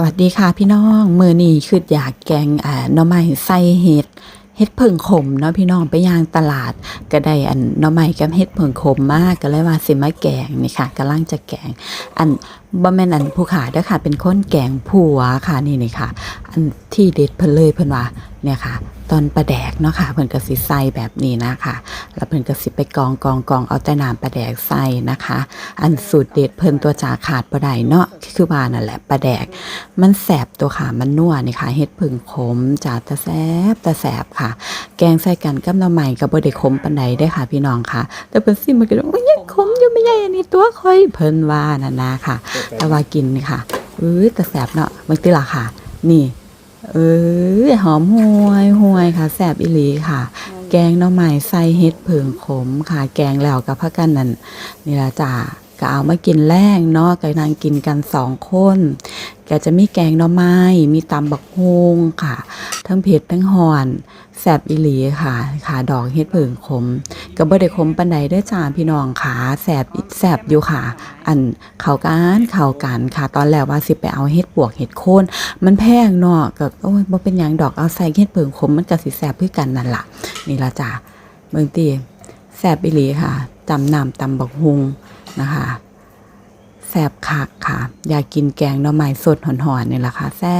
สวัสดีค่ะพี่น้องมือนี้คืออยากแกงอ่าหน่อไม้ใส่เห็ดเห็ดเพิ่งขมเนาะพี่น้องไปย่างตลาดก็ได้อันหน่อไม้กับเห็ดเพิ่งขมมากก็เลยว่าสิมาแกงนี่ค่ะกำลังจะแกง อันบ่แม่นอันผู้ขาเด้อค่ะ เป็นคนแกงผัวค่ะนี่นี่ค่ะ อันที่เด็ดเพิ่นเลยเพิ่นว่าเนี่ยค่ะตอนปลาแดกเนาะค่ะเพิ่นก็สิใส่แบบนี้นะคะแล้วเพิ่นก็สิไปกองกองกองเอาแต่น้ำปลาแดกใส่นะคะ อันสูตรเด็ดเพิ่นตัวจาขาดบ่ได้เนาะคือว่านั่นแหละปลาแดก มันแสบตัวค่ะมันนัวนี่ค่ะเฮ็ดผึ่งขมจาตะแสบตะแสบค่ะ แกงใส่กันกับหน่อไม้ก็บ่ได้ขมปานใดเด้ค่ะ พี่น้องค่ะ แต่เพิ่นสิมันก็โอ้ยยังขมอยู่ไม่ใหญ่อันนี้ตัวค่อยเพิ่นว่านั่นนะค่ะ แต่ว่ากินนี่ค่ะอื้อตะแสบเนาะบางทีล่ะค่ะ นี่ เออหอมห่วยห่วยค่ะ แสบอีหลีค่ะ แกงหน่อไม้ใส่เฮ็ดเผิงขมค่ะ แกงแล้วกับพักกันนั่นนี่ละจ้าก็เอามากินแรงเนาะก็นั่งกินกันสองคนก็จะมีแกงหน่อไม้ มีตำบักฮวงค่ะ ทั้งเผ็ดทั้งหอน แสบอีหลีค่ะค่ะดอกเฮ็ดเผิงขม ก็บ่ได้ขมปานใดเด้อจ้าพี่น้องค่ะแสบแสบอยู่ค่ะ อันเข้ากันเข้ากันค่ะ ตอนแรกว่าสิไปเอาเฮ็ดปวกเฮ็ดโคนมันแพงเนาะก็โอ้ยบ่เป็นหยังดอกเอาใส่เฮ็ดเผิงขมมันก็สิแสบคือกันนั่นล่ะ นี่ละจ้ะเบิ่งติแสบอีหลีค่ะตำน้ำตำบักฮุงนะคะแสบคักค่ะ อยากกินแกงหน่อไม้สดหอนๆนี่ละค่ะแซ่